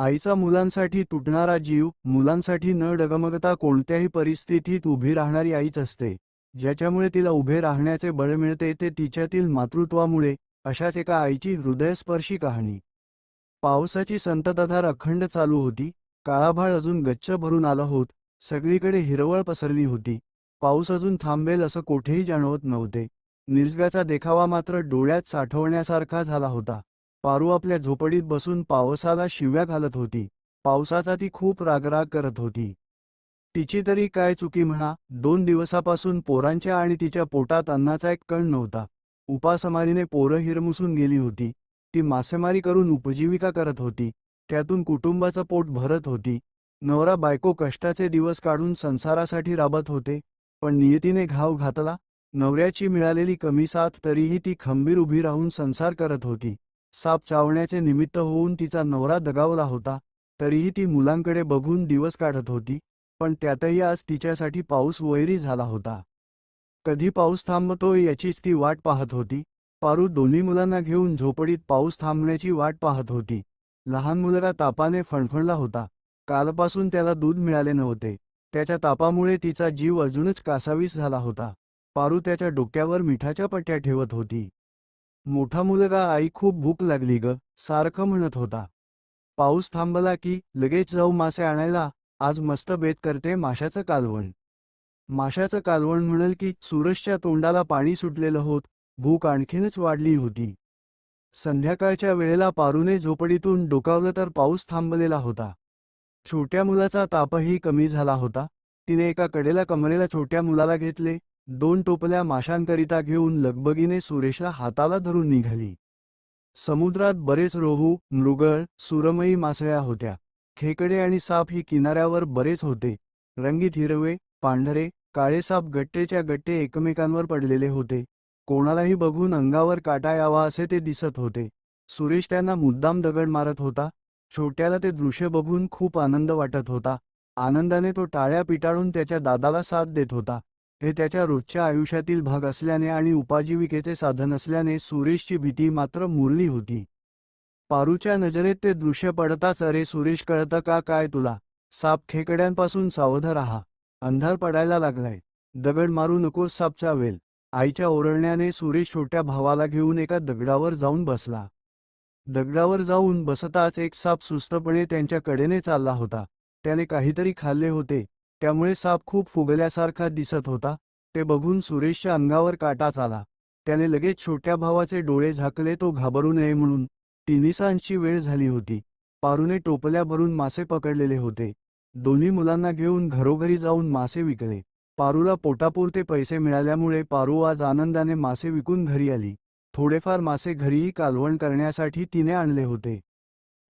आईचा मुलांसाठी तुटणारा जीव मुलांसाठी न डगमगता कोणत्याही परिस्थितीत उभी राहणारी आईच असते. ज्याच्यामुळे तिला उभे राहण्याचे बळ मिळते ते तिच्यातील मातृत्वामुळे अशाच एका आईची हृदयस्पर्शी कहाणी. पावसाची संततधार अखंड चालू होती काळाभाळ अजून गच्च भरून आलं होत सगळीकडे हिरवळ पसरली होती. पाऊस अजून थांबेल असं कोठेही जाणवत नव्हते. निर्जव्याचा देखावा मात्र डोळ्यात साठवण्यासारखा झाला होता. पारू आपल्या झोपडीत बसून पावसाला शिव्या घालत होती. पावसाचा ती खूप रागराग करत होती. तिची तरी काय चुकी म्हणा दोन दिवसापासून पोरांच्या आणि तिच्या पोटात अन्नाचा एक कण नव्हता. उपासमारीने पोरं हिरमुसून गेली होती. ती मासेमारी करून उपजीविका करत होती. त्यातून कुटुंबाचं पोट भरत होती. नवरा बायको कष्टाचे दिवस काढून संसारासाठी राबत होते पण नियतीने घाव घातला. नवऱ्याची मिळालेली कमी साथ तरीही ती खंबीर उभी राहून संसार करत होती. साप चावण्याचे निमित्त होऊन तिचा नवरा दगावला होता तरीही ती मुलांकडे बघून दिवस काढत होती पण त्यातही आज तिच्यासाठी पाऊस वैरी झाला होता. कधी पाऊस थांबतो याचीच ती वाट पाहत होती. पारू दोन्ही मुलांना घेऊन झोपडीत पाऊस थांबण्याची वाट पाहत होती. लहान मुलगा तापाने फणफणला होता. कालपासून त्याला दूध मिळाले नव्हते. त्याच्या तापामुळे तिचा जीव अजूनच कासावीस झाला होता. पारू त्याच्या डोक्यावर मिठाच्या पट्ट्या ठेवत होती. मोठा मुलगा आई खूप भूक लागली ग सारखं म्हणत होता. पाऊस थांबला की लगेच जाऊ मासे आणायला आज मस्त बेत करते माशाचं कालवण. माशाचं कालवण म्हणल की सूरजच्या तोंडाला पाणी सुटलेलं होत भूक आणखीनच वाढली होती. संध्याकाळच्या वेळेला पारूने झोपडीतून डोकावलं तर पाऊस थांबलेला होता. छोट्या मुलाचा तापही कमी झाला होता. तिने एका कडेला कमरेला छोट्या मुलाला घेतले दोन टोपल्या माशांकरिता घेऊन लगबगीने सुरेशला हाताला धरून निघाली. समुद्रात बरेच रोहू मृगळ सुरमई मासळ्या होत्या. खेकडे आणि साप ही किनाऱ्यावर बरेच होते. रंगीत हिरवे पांढरे काळे साप गट्टेच्या गट्टे एकमेकांवर पडलेले होते. कोणालाही बघून अंगावर काटा यावा असे ते दिसत होते. सुरेश त्यांना मुद्दाम दगड मारत होता. छोट्याला ते दृश्य बघून खूप आनंद वाटत होता. आनंदाने तो टाळ्या पिटाळून त्याच्या दादाला साथ देत होता. हे त्याच्या रोजच्या आयुष्यातील भाग असल्याने आणि उपाजीविकेचे साधन असल्याने सुरेशची भीती मात्र मुरली होती. पारूच्या नजरेत ते दृश्य पडताच अरे सुरेश कळतं का? काय तुला? साप खेकड्यांपासून सावध राहा. अंधार पडायला लागलाय. दगड मारू नकोस सापचा वेल. आईच्या ओरडण्याने सुरेश छोट्या भावाला घेऊन एका दगडावर जाऊन बसला. दगडावर जाऊन बसताच एक साप सुस्तपणे त्यांच्या कडेने चालला होता. त्याने काहीतरी खाल्ले होते. त्यामुळे साप खूप फुगल्यासारखा दिसत होता. ते बघून सुरेशच्या अंगावर काटाच आला. त्याने लगेच छोट्या भावाचे डोळे झाकले तो घाबरू नये म्हणून. टिनिसांची वेळ झाली होती. पारूने टोपल्या भरून मासे पकडलेले होते. दोन्ही मुलांना घेऊन घरोघरी जाऊन मासे विकले. पारूला पोटापुरते पैसे मिळाल्यामुळे पारू आज आनंदाने मासे विकून घरी आली. थोडेफार मासे घरीही कालवण करण्यासाठी तिने आणले होते.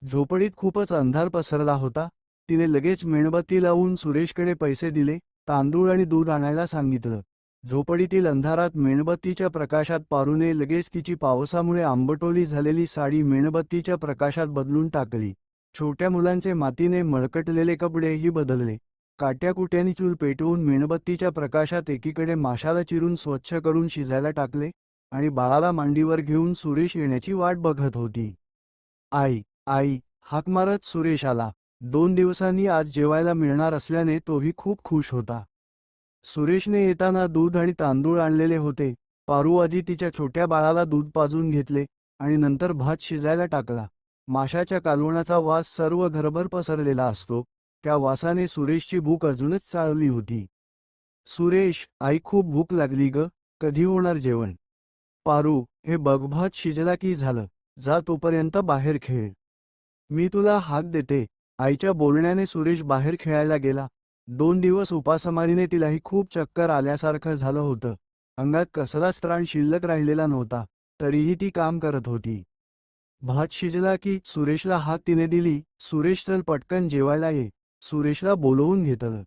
झोपडीत खूपच अंधार पसरला होता. तिने लगेच मेणबत्ती लावून सुरेशकडे पैसे दिले तांदूळ आणि दूध आणायला सांगितलं. झोपडीतील अंधारात मेणबत्तीच्या प्रकाशात पारूने लगेच तिची पावसामुळे आंबटोली झालेली साडी मेणबत्तीच्या प्रकाशात बदलून टाकली. छोट्या मुलांचे मातीने मळकटलेले कपडेही बदलले. काट्याकुट्यानी चूल पेटवून मेणबत्तीच्या प्रकाशात एकीकडे माशाला चिरून स्वच्छ करून शिजायला टाकले आणि बाळाला मांडीवर घेऊन सुरेश येण्याची वाट बघत होती. आई आई हाक मारत सुरेश आला. दोन दिवसांनी आज जेवायला मिळणार असल्याने तोही खूप खुश होता. सुरेशने येताना दूध आणि तांदूळ आणलेले होते. पारू आधी तिच्या छोट्या बाळाला दूध पाजून घेतले आणि नंतर भात शिजायला टाकला. माशाच्या कालवणाचा वास सर्व घरभर पसरलेला असतो. त्या वासाने सुरेशची भूक अजूनच चाळली होती. सुरेश आई खूप भूक लागली ग. कधी होणार जेवण? पारू हे बघ भात शिजला की झालं. जा तोपर्यंत बाहेर खेळ. मी तुला हाक देते. आईच्या बोलण्याने सुरेश बाहेर खेळायला गेला. दोन दिवस उपासमारीने तिलाही खूप चक्कर आल्यासारखं झालं होतं. अंगात कसलाच त्राण शिल्लक राहिलेला नव्हता तरीही ती काम करत होती. भात शिजला की सुरेशला हाक तिने दिली सुरेश चल पटकन जेवायला ये. सुरेशला बोलवून घेतलं.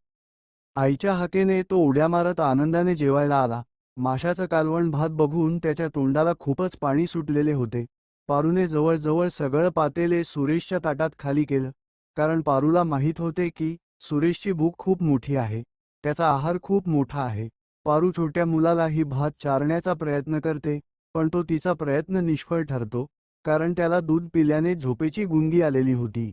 आईच्या हाकेने तो उड्या मारत आनंदाने जेवायला आला. माशाचं कालवण भात बघून त्याच्या तोंडाला खूपच पाणी सुटलेले होते. पारूने जवळजवळ सगळं पातेले सुरेशच्या ताटात खाली केलं. कारण पारूला माहीत होते की सुरेशची भूक खूप मोठी आहे. त्याचा आहार खूप मोठा आहे. पारू छोट्या मुलालाही भात चारण्याचा प्रयत्न करते पण तो तिचा प्रयत्न निष्फळ ठरतो कारण त्याला दूध पिल्याने झोपेची गुंगी आलेली होती.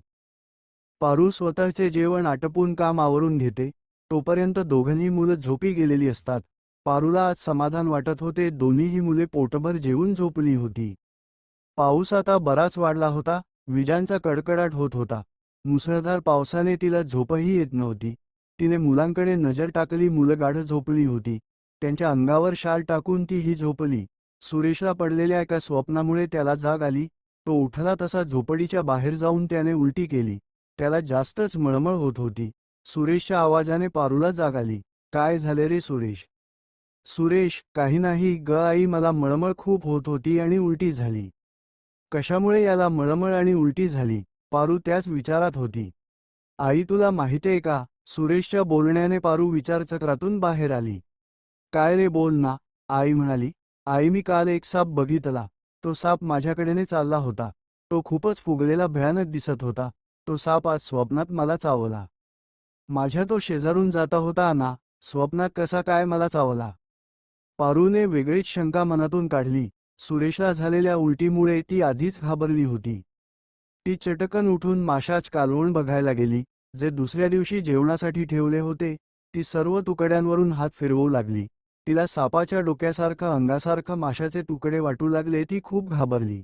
पारू स्वतःचे जेवण आटपून काम आवरून घेते. तोपर्यंत दोघंही मुलं झोपी गेलेली असतात. पारूला आज समाधान वाटत होते दोन्हीही मुले पोटभर जेवून झोपली होती. पाऊस आता बराच वाढला होता विजांचा कडकडाट होत होता. मुसळधार पावसाने तिला झोपही येत नव्हती. तिने मुलांकडे नजर टाकली मुलं गाढ झोपली होती. त्यांच्या अंगावर शाल टाकून ती ही झोपली. सुरेशला पडलेल्या एका स्वप्नामुळे त्याला जाग आली. तो उठला तसा झोपडीच्या बाहेर जाऊन त्याने उलटी केली. त्याला जास्तच मळमळ होत होती. सुरेशच्या आवाजाने पारूला जाग आली. काय झाले रे सुरेश? सुरेश काही नाही ग आई मला मळमळ खूप होत होती आणि उलटी झाली. कशामुळे याला मळमळ आणि उलटी झाली? पारू त्याच विचारात होती. आई तुला माहितीये का? सुरेशच्या बोलण्याने पारू विचारचक्रातून बाहेर आली. काय रे बोल ना आई म्हणाली. आई मी काल एक साप बघितला. तो साप माझ्याकडेने चालला होता. तो खूपच फुगलेला भयानक दिसत होता. तो साप आज स्वप्नात मला चावला. माझ्या तो शेजारून जाता होता ना स्वप्नात कसा काय मला चावला. पारूने वेगळीच शंका मनातून काढली. सुरेशला झालेल्या उलटीमुळे ती आधीच घाबरली होती. ती चटकन उठून माशाच कालवण बघायला गेली. जे दुसऱ्या दिवशी जेवणासाठी ठेवले होते ती सर्व तुकड्यांवरून हात फिरवू लागली. तिला सापाच्या डोक्यासारखं अंगासारखं माशाचे तुकडे वाटू लागले ती खूप घाबरली.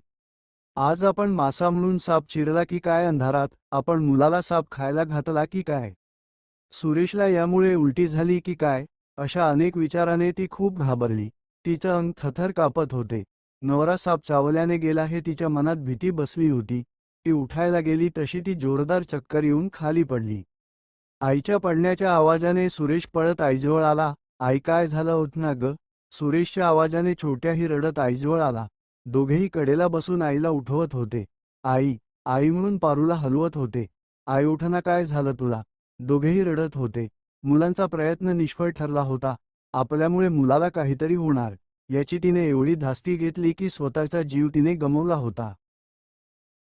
आज आपण मासा म्हणून साप चिरला की काय अंधारात? आपण मुलाला साप खायला घातला की काय? सुरेशला यामुळे उलटी झाली की काय? अशा अनेक विचाराने ती खूप घाबरली. तिचं अंग थथर कापत होते. नवरा साप चावल्याने गेला हे तिच्या मनात भीती बसली होती. ती उठायला गेली तशी ती जोरदार चक्कर येऊन खाली पडली. आईच्या पडण्याच्या आवाजाने सुरेश पळत आईजवळ आला. आई काय झालं होत ना ग? सुरेशच्या आवाजाने छोट्याही रडत आईजवळ आला. दोघेही कडेला बसून आईला उठवत होते. आई आई म्हणून पारूला हलवत होते. आई उठना काय झालं तुला? दोघेही रडत होते. मुलांचा प्रयत्न निष्फळ ठरला होता. आपल्यामुळे मुलाला काहीतरी होणार. याची तिने एवढी धास्ती घेतली की स्वतःचा जीव तिने गमवला होता.